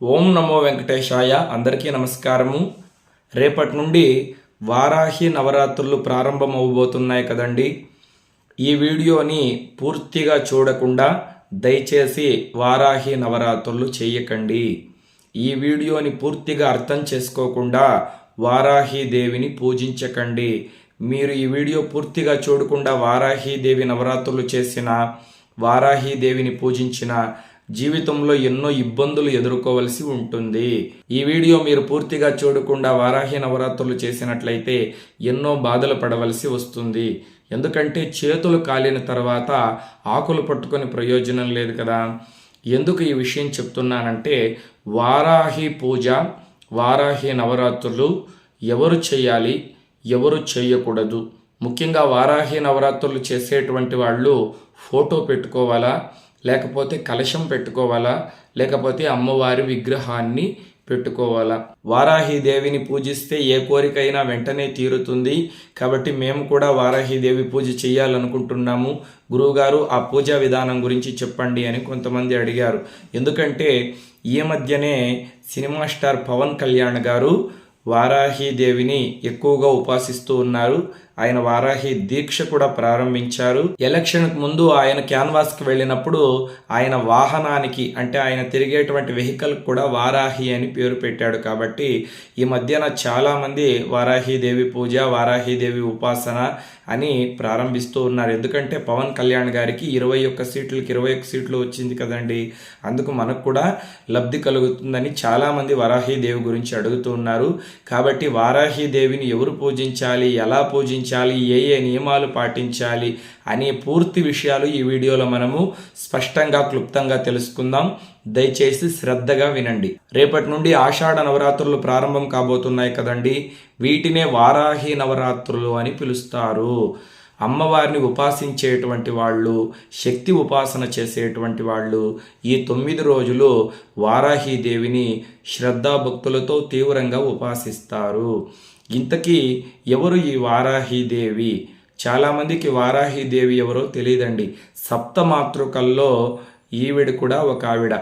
ఓం నమో వెంకటేశాయ అందరికీ నమస్కారము. రేపటి నుండి వారాహి నవరాత్రులు ప్రారంభం అవబోతున్నాయి కదండి. ఈ వీడియోని పూర్తిగా చూడకుండా దయచేసి వారాహి నవరాత్రులు చేయకండి. ఈ వీడియోని పూర్తిగా అర్థం చేసుకోకుండా వారాహి దేవిని పూజించకండి. మీరు ఈ వీడియో పూర్తిగా చూడకుండా వారాహి దేవి నవరాత్రులు చేసిన వారాహి దేవిని పూజించిన జీవితంలో ఎన్నో ఇబ్బందులు ఎదుర్కోవలసి ఉంటుంది. ఈ వీడియో మీరు పూర్తిగా చూడకుండా వారాహి నవరాత్రులు చేసినట్లయితే ఎన్నో బాధలు పడవలసి వస్తుంది. ఎందుకంటే చేతులు కాలిన తర్వాత ఆకులు పట్టుకొని ప్రయోజనం లేదు కదా. ఎందుకు ఈ విషయం చెప్తున్నానంటే వారాహి పూజ వారాహి నవరాత్రులు ఎవరు చేయాలి ఎవరు చేయకూడదు. ముఖ్యంగా వారాహి నవరాత్రులు చేసేటువంటి వాళ్ళు ఫోటో పెట్టుకోవాలా లేకపోతే కలశం పెట్టుకోవాలా? లేకపోతే అమ్మవారి విగ్రహాన్ని పెట్టుకోవాలా? వారాహి దేవిని పూజిస్తే ఏ కోరికైనా వెంటనే తీరుతుంది. కాబట్టి మేము కూడా వారాహి దేవి పూజ చేయాలనుకుంటున్నాము. గురువుగారు ఆ పూజా విధానం గురించి చెప్పండి అని కొంతమంది అడిగారు. ఎందుకంటే ఈ మధ్యనే సినిమా స్టార్ పవన్ కళ్యాణ్ గారు వారాహి దేవిని ఎక్కువగా ఉపాసిస్తూ ఉన్నారు. ఆయన వారాహి దీక్ష కూడా ప్రారంభించారు. ఎలక్షన్కు ముందు ఆయన క్యాన్వాస్కి వెళ్ళినప్పుడు ఆయన వాహనానికి అంటే ఆయన తిరిగేటువంటి వెహికల్ కూడా వారాహి అని పేరు పెట్టాడు కాబట్టి ఈ మధ్యన చాలామంది వారాహి దేవి పూజ వారాహి దేవి ఉపాసన అని ప్రారంభిస్తూ ఉన్నారు. ఎందుకంటే పవన్ కళ్యాణ్ గారికి ఇరవై ఒక్క సీట్లకి ఇరవై ఒక్క సీట్లు వచ్చింది కదండి. అందుకు మనకు కూడా లబ్ధి కలుగుతుందని చాలామంది వారాహి దేవి గురించి అడుగుతూ ఉన్నారు. కాబట్టి వారాహి దేవిని ఎవరు పూజించాలి ఎలా పూజించాలి ఏ ఏ నియమాలు పాటించాలి అనే పూర్తి విషయాలు ఈ వీడియోలో మనము స్పష్టంగా క్లుప్తంగా తెలుసుకుందాం. దయచేసి శ్రద్ధగా వినండి. రేపటి నుండి ఆషాఢ నవరాత్రులు ప్రారంభం కాబోతున్నాయి కదండి. వీటినే వారాహి నవరాత్రులు అని పిలుస్తారు. అమ్మవారిని ఉపాసించేటువంటి వాళ్ళు శక్తి ఉపాసన చేసేటువంటి వాళ్ళు ఈ తొమ్మిది రోజులు వారాహి దేవిని శ్రద్ధాభక్తులతో తీవ్రంగా ఉపాసిస్తారు. ఇంతకీ ఎవరు ఈ వారాహీదేవి? చాలామందికి వారాహీదేవి ఎవరో తెలియదండి సప్తమాతృకల్లో ఈవిడ కూడా ఒక ఆవిడ.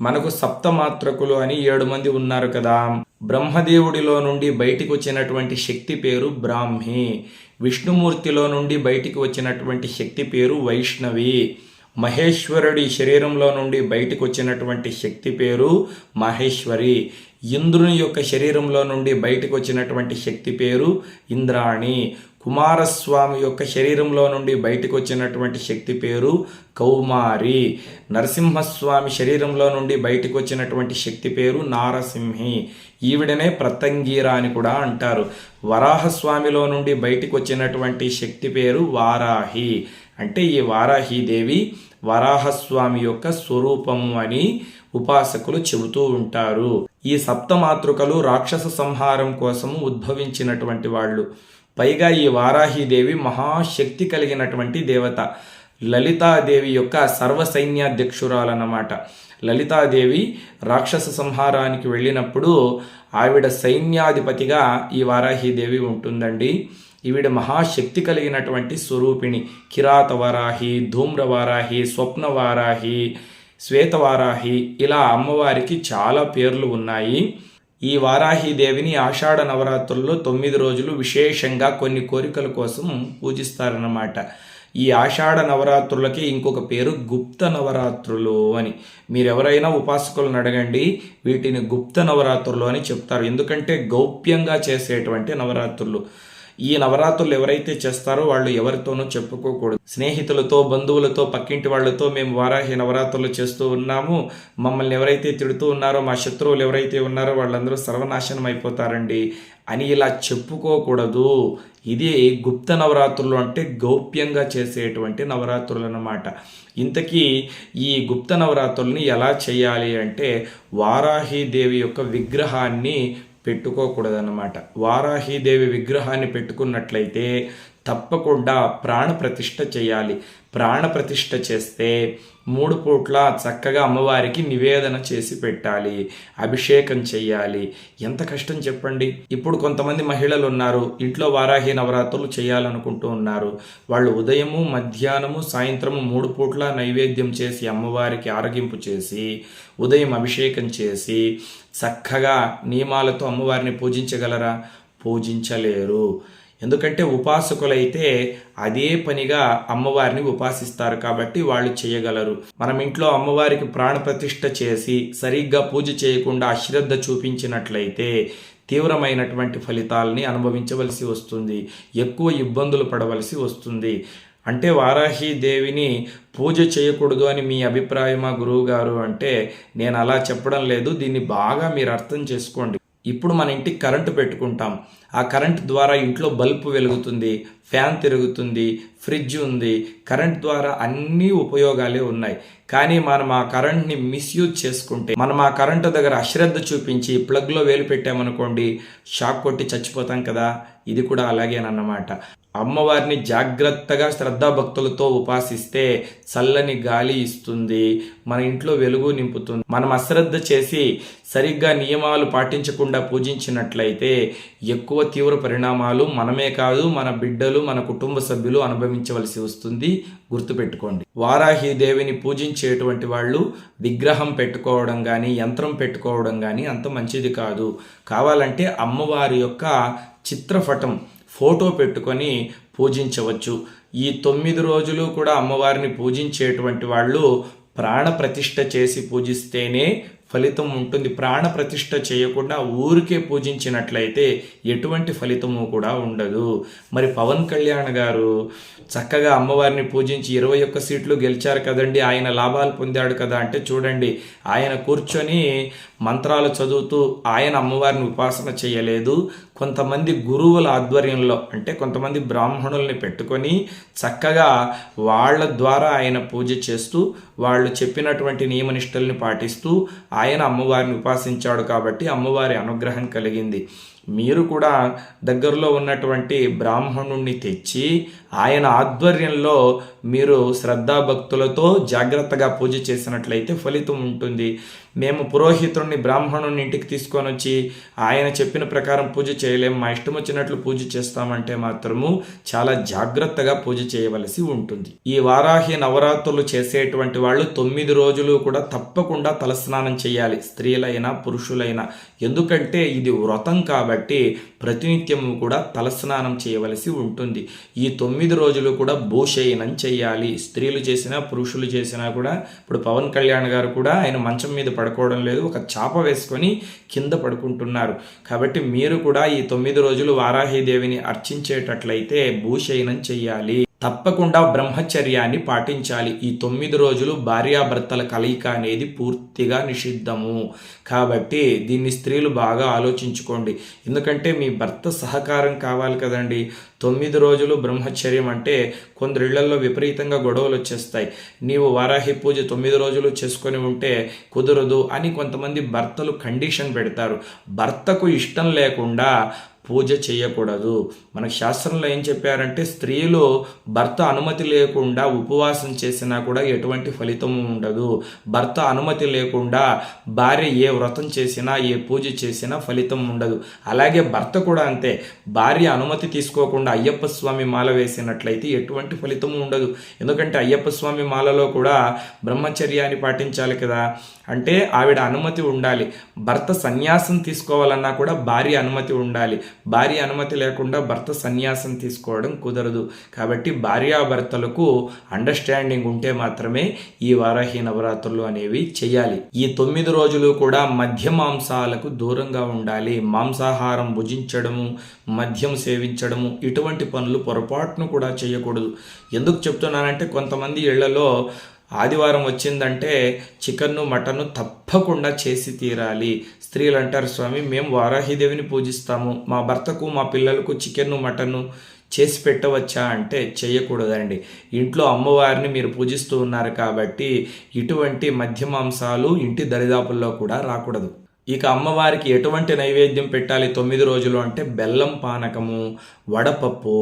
మనకు సప్తమాత్రకులు అని ఏడు మంది ఉన్నారు కదా. బ్రహ్మదేవుడిలో నుండి బయటికి వచ్చినటువంటి శక్తి పేరు బ్రాహ్మి. విష్ణుమూర్తిలో నుండి బయటికి వచ్చినటువంటి శక్తి పేరు వైష్ణవి. మహేశ్వరుడి శరీరంలో నుండి బయటకు వచ్చినటువంటి శక్తి పేరు మహేశ్వరి. ఇంద్రుని యొక్క శరీరంలో నుండి బయటకు వచ్చినటువంటి శక్తి పేరు ఇంద్రాణి. కుమారస్వామి యొక్క శరీరంలో నుండి బయటకు వచ్చినటువంటి శక్తి పేరు కౌమారి. నరసింహస్వామి శరీరంలో నుండి బయటకు వచ్చినటువంటి శక్తి పేరు నారసింహి. ఈవిడనే ప్రతంగీరా అని కూడా అంటారు. వరాహస్వామిలో నుండి బయటకు వచ్చినటువంటి శక్తి పేరు వారాహి. అంటే ఈ వారాహీదేవి వరాహస్వామి యొక్క స్వరూపము అని ఉపాసకులు చెబుతూ ఉంటారు. ఈ సప్తమాతృకలు రాక్షస సంహారం కోసము ఉద్భవించినటువంటి వాళ్ళు. పైగా ఈ వారాహీదేవి మహాశక్తి కలిగినటువంటి దేవత. లలితాదేవి యొక్క సర్వ సైన్యాధ్యక్షురాలన్నమాట లలితాదేవి రాక్షస సంహారానికి వెళ్ళినప్పుడు ఆవిడ సైన్యాధిపతిగా ఈ వారాహీదేవి ఉంటుందండి. ఈవిడ మహాశక్తి కలిగినటువంటి స్వరూపిణి. కిరాత వారాహి ధూమ్రవారాహి స్వప్నవారాహి శ్వేతవారాహి ఇలా అమ్మవారికి చాలా పేర్లు ఉన్నాయి. ఈ వారాహిదేవిని ఆషాఢ నవరాత్రుల్లో తొమ్మిది రోజులు విశేషంగా కొన్ని కోరికల కోసం పూజిస్తారన్నమాట. ఈ ఆషాఢ నవరాత్రులకి ఇంకొక పేరు గుప్త నవరాత్రులు అని. మీరెవరైనా ఉపాసకులను అడగండి వీటిని గుప్త నవరాత్రులు అని చెప్తారు. ఎందుకంటే గౌప్యంగా చేసేటువంటి నవరాత్రులు. ఈ నవరాత్రులు ఎవరైతే చేస్తారో వాళ్ళు ఎవరితోనూ చెప్పుకోకూడదు. స్నేహితులతో బంధువులతో పక్కింటి వాళ్ళతో మేము వారాహి నవరాత్రులు చేస్తూ ఉన్నాము. మమ్మల్ని ఎవరైతే తిడుతూ ఉన్నారో మా శత్రువులు ఎవరైతే ఉన్నారో వాళ్ళందరూ సర్వనాశనం అయిపోతారండి అని ఇలా చెప్పుకోకూడదు. ఇది గుప్త నవరాత్రులు అంటే గౌప్యంగా చేసేటువంటి నవరాత్రులు అన్నమాట. ఇంతకీ ఈ గుప్త నవరాత్రుల్ని ఎలా చేయాలి అంటే వారాహి దేవి యొక్క విగ్రహాన్ని పెట్టుకోకూడదన్నమాట. వారాహీదేవి విగ్రహాన్ని పెట్టుకున్నట్లయితే తప్పకుండా ప్రాణప్రతిష్ఠ చేయాలి. ప్రాణప్రతిష్ఠ చేస్తే మూడు పూట్ల చక్కగా అమ్మవారికి నివేదన చేసి పెట్టాలి అభిషేకం చెయ్యాలి. ఎంత కష్టం చెప్పండి. ఇప్పుడు కొంతమంది మహిళలు ఉన్నారు ఇంట్లో వారాహి నవరాత్రులు చేయాలనుకుంటూ ఉన్నారు. వాళ్ళు ఉదయము మధ్యాహ్నము సాయంత్రము మూడు పూట్ల నైవేద్యం చేసి అమ్మవారికి ఆరగింపు చేసి ఉదయం అభిషేకం చేసి చక్కగా నియమాలతో అమ్మవారిని పూజించగలరా? పూజించలేరు. ఎందుకంటే ఉపాసకులైతే అదే పనిగా అమ్మవారిని ఉపాసిస్తారు కాబట్టి వాళ్ళు చేయగలరు. మనం ఇంట్లో అమ్మవారికి ప్రాణప్రతిష్ఠ చేసి సరిగ్గా పూజ చేయకుండా అశ్రద్ధ చూపించినట్లయితే తీవ్రమైనటువంటి ఫలితాలని అనుభవించవలసి వస్తుంది. ఎక్కువ ఇబ్బందులు పడవలసి వస్తుంది. అంటే వారాహి దేవిని పూజ చేయకూడదు అని మీ అభిప్రాయమా గురువు గారు అంటే నేను అలా చెప్పడం లేదు. దీన్ని బాగా మీరు అర్థం చేసుకోండి. ఇప్పుడు మన ఇంటికి కరెంటు పెట్టుకుంటాం. ఆ కరెంట్ ద్వారా ఇంట్లో బల్బు వెలుగుతుంది ఫ్యాన్ తిరుగుతుంది ఫ్రిడ్జ్ ఉంది. కరెంట్ ద్వారా అన్ని ఉపయోగాలే ఉన్నాయి. కానీ మనం ఆ కరెంట్ని మిస్యూజ్ చేసుకుంటే మనం ఆ కరెంటు దగ్గర అశ్రద్ధ చూపించి ప్లగ్లో వేలు పెట్టామనుకోండి షాక్ కొట్టి చచ్చిపోతాం కదా. ఇది కూడా అలాగేనన్నమాట అమ్మవారిని జాగ్రత్తగా శ్రద్ధాభక్తులతో ఉపాసిస్తే చల్లని గాలి ఇస్తుంది మన ఇంట్లో వెలుగు నింపుతుంది. మనం అశ్రద్ధ చేసి సరిగ్గా నియమాలు పాటించకుండా పూజించినట్లయితే ఎక్కువ తీవ్ర పరిణామాలు మనమే కాదు మన బిడ్డలు మన కుటుంబ సభ్యులు అనుభవించవలసి వస్తుంది. గుర్తుపెట్టుకోండి. వారాహి దేవిని పూజించేటువంటి వాళ్ళు విగ్రహం పెట్టుకోవడం కానీ యంత్రం పెట్టుకోవడం కానీ అంత మంచిది కాదు. కావాలంటే అమ్మవారి యొక్క చిత్రపటం ఫోటో పెట్టుకొని పూజించవచ్చు. ఈ తొమ్మిది రోజులు కూడా అమ్మవారిని పూజించేటువంటి వాళ్ళు ప్రాణ ప్రతిష్ఠ చేసి పూజిస్తేనే ఫలితం ఉంటుంది. ప్రాణ ప్రతిష్ఠ చేయకుండా ఊరికే పూజించినట్లయితే ఎటువంటి ఫలితము కూడా ఉండదు. మరి పవన్ కళ్యాణ్ గారు చక్కగా అమ్మవారిని పూజించి ఇరవై ఒక్క సీట్లు గెలిచారు కదండి ఆయన లాభాలు పొందాడు కదా అంటే చూడండి ఆయన కూర్చొని మంత్రాలు చదువుతూ ఆయన అమ్మవారిని ఉపాసన చేయలేదు. కొంతమంది గురువుల ఆధ్వర్యంలో అంటే కొంతమంది బ్రాహ్మణుల్ని పెట్టుకొని చక్కగా వాళ్ళ ద్వారా ఆయన పూజ చేస్తూ వాళ్ళు చెప్పినటువంటి నియమనిష్టల్ని పాటిస్తూ ఆయన అమ్మవారిని ఉపాసించాడు కాబట్టి అమ్మవారి అనుగ్రహం కలిగింది. మీరు కూడా దగ్గరలో ఉన్నటువంటి బ్రాహ్మణుణ్ణి తెచ్చి ఆయన ఆధ్వర్యంలో మీరు శ్రద్ధాభక్తులతో జాగ్రత్తగా పూజ చేసినట్లయితే ఫలితం ఉంటుంది. మేము పురోహితుడిని బ్రాహ్మణుని ఇంటికి తీసుకొని వచ్చి ఆయన చెప్పిన ప్రకారం పూజ చేయలేము మా ఇష్టం వచ్చినట్లు పూజ చేస్తామంటే మాత్రము చాలా జాగ్రత్తగా పూజ చేయవలసి ఉంటుంది. ఈ వారాహి నవరాత్రులు చేసేటువంటి వాళ్ళు తొమ్మిది రోజులు కూడా తప్పకుండా తలస్నానం చేయాలి. స్త్రీలైనా పురుషులైనా. ఎందుకంటే ఇది వ్రతం కాబట్టి ప్రతినిత్యము కూడా తలస్నానం చేయవలసి ఉంటుంది. ఈ తొమ్మిది తొమ్మిది రోజులు కూడా భూషయనం చేయాలి స్త్రీలు చేసినా పురుషులు చేసినా కూడా ఇప్పుడు పవన్ కళ్యాణ్ గారు కూడా ఆయన మంచం మీద పడుకోవడం లేదు. ఒక చాప వేసుకొని కింద పడుకుంటున్నారు. కాబట్టి మీరు కూడా ఈ తొమ్మిది రోజులు వారాహిదేవిని అర్చించేటట్లయితే భూషయనం చేయాలి తప్పకుండా బ్రహ్మచర్యాన్ని పాటించాలి. ఈ తొమ్మిది రోజులు భార్యాభర్తల కలయిక అనేది పూర్తిగా నిషిద్ధము. కాబట్టి దీన్ని స్త్రీలు బాగా ఆలోచించుకోండి. ఎందుకంటే మీ భర్త సహకారం కావాలి కదండి. తొమ్మిది రోజులు బ్రహ్మచర్యం అంటే కొందరిళ్ళలో విపరీతంగా గొడవలు వచ్చేస్తాయి. నీవు వారాహి పూజ తొమ్మిది రోజులు చేసుకొని ఉంటే కుదరదు అని కొంతమంది భర్తలు కండిషన్ పెడతారు. భర్తకు ఇష్టం లేకుండా పూజ చేయకూడదు. మన శాస్త్రంలో ఏం చెప్పారంటే స్త్రీలు భర్త అనుమతి లేకుండా ఉపవాసం చేసినా కూడా ఎటువంటి ఫలితం ఉండదు. భర్త అనుమతి లేకుండా భార్య ఏ వ్రతం చేసినా ఏ పూజ చేసినా ఫలితం ఉండదు. అలాగే భర్త కూడా అంతే. భార్య అనుమతి తీసుకోకుండా అయ్యప్ప స్వామి మాల వేసినట్లయితే ఎటువంటి ఫలితం ఉండదు. ఎందుకంటే అయ్యప్ప స్వామి మాలలో కూడా బ్రహ్మచర్యాన్ని పాటించాలి కదా. అంటే ఆవిడ అనుమతి ఉండాలి. భర్త సన్యాసం తీసుకోవాలన్నా కూడా భార్య అనుమతి ఉండాలి. భార్య అనుమతి లేకుండా భర్త సన్యాసం తీసుకోవడం కుదరదు. కాబట్టి భార్యాభర్తలకు అండర్స్టాండింగ్ ఉంటే మాత్రమే ఈ వారాహి నవరాత్రులు అనేవి చేయాలి. ఈ తొమ్మిది రోజులు కూడా మధ్య మాంసాలకు దూరంగా ఉండాలి. మాంసాహారం భుజించడము మద్యం సేవించడము ఇటువంటి పనులు పొరపాటును కూడా చేయకూడదు. ఎందుకు చెప్తున్నానంటే కొంతమంది ఇళ్ళలో ఆదివారం వచ్చిందంటే చికెన్ను మటను తప్పకుండా చేసి తీరాలి. స్త్రీలు అంటారు స్వామి మేము వారాహిదేవిని పూజిస్తాము. మా భర్తకు మా పిల్లలకు చికెన్ను మటను చేసి పెట్టవచ్చా? అంటే చేయకూడదండి ఇంట్లో అమ్మవారిని మీరు పూజిస్తూ ఉన్నారు కాబట్టి ఇటువంటి మధ్య మాంసాలు ఇంటి దరిదాపుల్లో కూడా రాకూడదు. ఇక అమ్మవారికి ఎటువంటి నైవేద్యం పెట్టాలి తొమ్మిది రోజులు అంటే బెల్లం పానకము వడపప్పు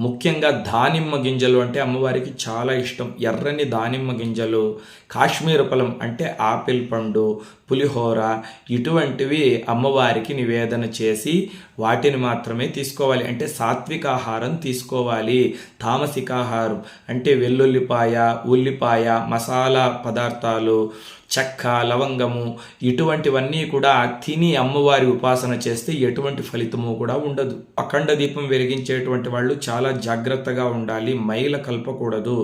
ముఖ్యంగా దానిమ్మ గింజలు అంటే అమ్మవారికి చాలా ఇష్టం. ఎర్రని దానిమ్మ గింజలు కాశ్మీర ఫలం అంటే ఆపిల్ పండు పులిహోర ఇటువంటివి అమ్మవారికి నివేదన చేసి వాటిని మాత్రమే తీసుకోవాలి. అంటే సాత్విక ఆహారం తీసుకోవాలి. తామసికాహారం అంటే వెల్లుల్లిపాయ ఉల్లిపాయ మసాలా పదార్థాలు చెక్క లవంగము ఇటువంటివన్నీ కూడా తిని అమ్మవారి ఉపాసన చేస్తే ఎటువంటి ఫలితము కూడా ఉండదు. అఖండ దీపం వెలిగించేటువంటి వాళ్ళు చాలా జాగ్రత్తగా ఉండాలి. మైల కలపకూడదు.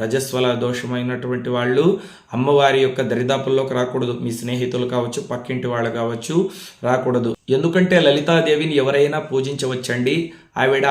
రజస్వల దోషమైనటువంటి వాళ్ళు అమ్మవారి యొక్క దరిదాపుల్లోకి రాకూడదు. మీ స్నేహితులు కావచ్చు పక్కింటి వాళ్ళు కావచ్చు రాకూడదు. ఎందుకంటే లలితాదేవిని ఎవరైనా పూజించవచ్చండి. ఆవిడ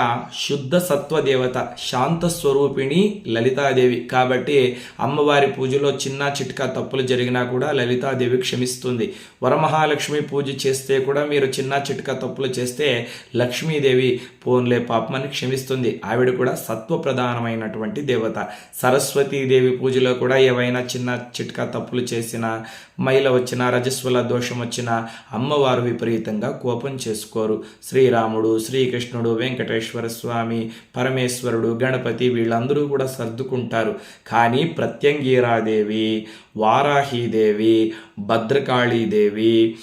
శుద్ధ సత్వ దేవత శాంత స్వరూపిణి లలితాదేవి. కాబట్టి అమ్మవారి పూజలో చిన్న చిట్కా తప్పులు జరిగినా కూడా లలితాదేవి క్షమిస్తుంది. వరమహాలక్ష్మి పూజ చేస్తే కూడా మీరు చిన్న చిట్కా తప్పులు చేస్తే లక్ష్మీదేవి పోన్లే పాపమని క్షమిస్తుంది. ఆవిడ కూడా సత్వ ప్రధానమైనటువంటి దేవత. సరస్వతీదేవి పూజలో కూడా ఏవైనా చిన్న చిట్కా తప్పులు చేసినా మైల వచ్చినా రజస్వల దోషం వచ్చినా అమ్మవారు విపరీతంగా కోపం చేసుకోరు. శ్రీరాముడు శ్రీకృష్ణుడు వెంకటేశ్వర స్వామి పరమేశ్వరుడు గణపతి వీళ్ళందరూ కూడా సర్దుకుంటారు. కానీ ప్రత్యంగీరాదేవి వారాహీదేవి భద్రకాళీదేవి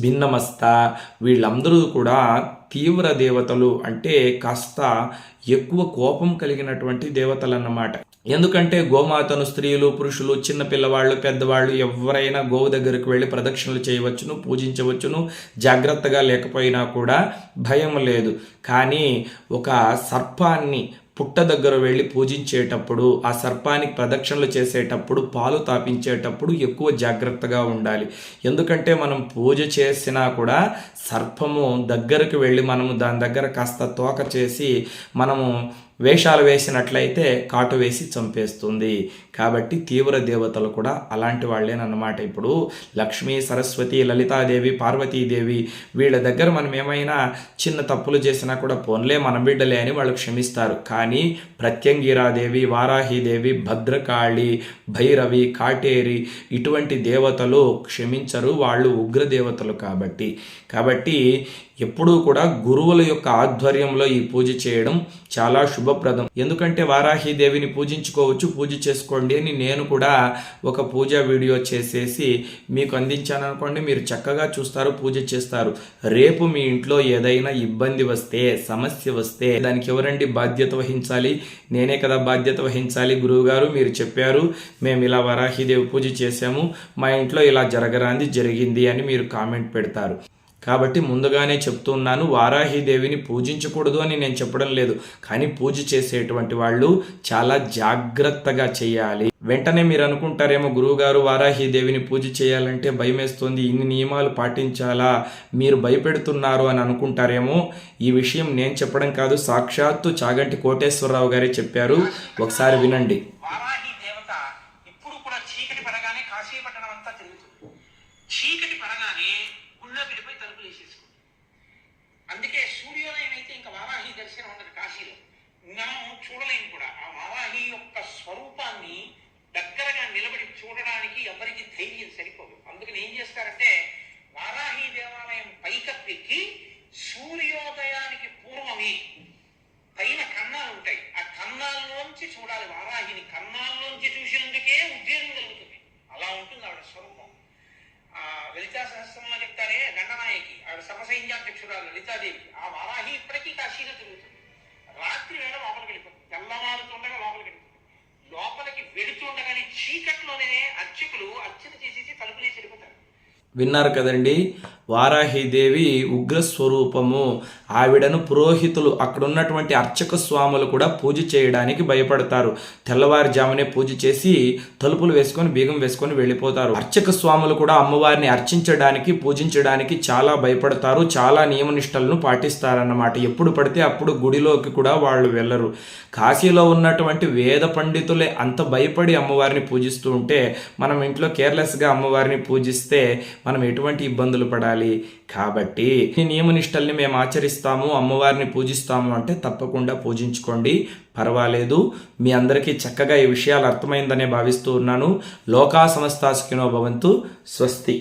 భిన్నమస్త వీళ్ళందరూ కూడా తీవ్ర దేవతలు అంటే కాస్త ఎక్కువ కోపం కలిగినటువంటి దేవతలు అన్నమాట ఎందుకంటే గోమాతను స్త్రీలు పురుషులు చిన్న పిల్లవాళ్ళు పెద్దవాళ్ళు ఎవరైనా గోవు దగ్గరికి వెళ్ళి ప్రదక్షిణలు చేయవచ్చును పూజించవచ్చును జాగ్రత్తగా లేకపోయినా కూడా భయం లేదు. కానీ ఒక సర్పాన్ని పుట్ట దగ్గర వెళ్ళి పూజించేటప్పుడు ఆ సర్పానికి ప్రదక్షిణలు చేసేటప్పుడు పాలు తాపించేటప్పుడు ఎక్కువ జాగ్రత్తగా ఉండాలి. ఎందుకంటే మనం పూజ చేసినా కూడా సర్పము దగ్గరకు వెళ్ళి మనము దాని దగ్గర కాస్త తోక చేసి మనము వేషాలు వేసినట్లయితే కాటు వేసి చంపేస్తుంది. కాబట్టి తీవ్ర దేవతలు కూడా అలాంటి వాళ్ళేనన్నమాట. ఇప్పుడు లక్ష్మీ సరస్వతి లలితాదేవి పార్వతీదేవి వీళ్ళ దగ్గర మనం ఏమైనా చిన్న తప్పులు చేసినా కూడా పోన్లే మన బిడ్డలే అని వాళ్ళు క్షమిస్తారు. కానీ ప్రత్యంగిరాదేవి వారాహిదేవి భద్రకాళి భైరవి కాటేరి ఇటువంటి దేవతలు క్షమించరు. వాళ్ళు ఉగ్రదేవతలు కాబట్టి. కాబట్టి ఎప్పుడూ కూడా గురువుల యొక్క ఆధ్వర్యంలో ఈ పూజ చేయడం చాలా శుభప్రదం. ఎందుకంటే వారాహిదేవిని పూజించుకోవచ్చు పూజ చేసుకోండి అని నేను కూడా ఒక పూజ వీడియో చేసేసి మీకు అందించాను అనుకోండి మీరు చక్కగా చూస్తారు పూజ చేస్తారు. రేపు మీ ఇంట్లో ఏదైనా ఇబ్బంది వస్తే సమస్య వస్తే దానికి ఎవరండి బాధ్యత వహించాలి? నేనే కదా బాధ్యత వహించాలి. గురువుగారు మీరు చెప్పారు మేము ఇలా వరాహిదేవి పూజ చేశాము మా ఇంట్లో ఇలా జరగరాంది జరిగింది అని మీరు కామెంట్ పెడతారు. కాబట్టి ముందుగానే చెప్తున్నాను వారాహిదేవిని పూజించకూడదు అని నేను చెప్పడం లేదు. కానీ పూజ చేసేటువంటి వాళ్ళు చాలా జాగ్రత్తగా చేయాలి. వెంటనే మీరు అనుకుంటారేమో గురువుగారు వారాహిదేవిని పూజ చేయాలంటే భయమేస్తుంది ఇన్ని నియమాలు పాటించాలా మీరు భయపెడుతున్నారు అని అనుకుంటారేమో. ఈ విషయం నేను చెప్పడం కాదు సాక్షాత్తు చాగంటి కోటేశ్వరరావు గారే చెప్పారు. ఒకసారి వినండి. విన్నారు కదండి. వారాహిదేవి ఉగ్రస్వరూపము ఆవిడను పురోహితులు అక్కడున్నటువంటి అర్చక స్వాములు కూడా పూజ చేయడానికి భయపడతారు. తెల్లవారుజామునే పూజ చేసి తలుపులు వేసుకొని బీగం వేసుకొని వెళ్ళిపోతారు. అర్చక స్వాములు కూడా అమ్మవారిని అర్చించడానికి పూజించడానికి చాలా భయపడతారు. చాలా నియమనిష్టలను పాటిస్తారన్నమాట. ఎప్పుడు పడితే అప్పుడు గుడిలోకి కూడా వాళ్ళు వెళ్ళరు. కాశీలో ఉన్నటువంటి వేద పండితులే అంత భయపడి అమ్మవారిని పూజిస్తూ ఉంటే మనం ఇంట్లో కేర్లెస్గా అమ్మవారిని పూజిస్తే మనం ఎటువంటి ఇబ్బందులు పడాలి? కాబట్టి ఈ నియమనిష్టల్ని మేము ఆచరిస్తాము అమ్మవారిని పూజిస్తాము అంటే తప్పకుండా పూజించుకోండి. పర్వాలేదు. మీ అందరికీ చక్కగా ఈ విషయాలు అర్థమైందనే భావిస్తూ ఉన్నాను. లోకా సమస్తాసుకినో భవంతు. స్వస్తి.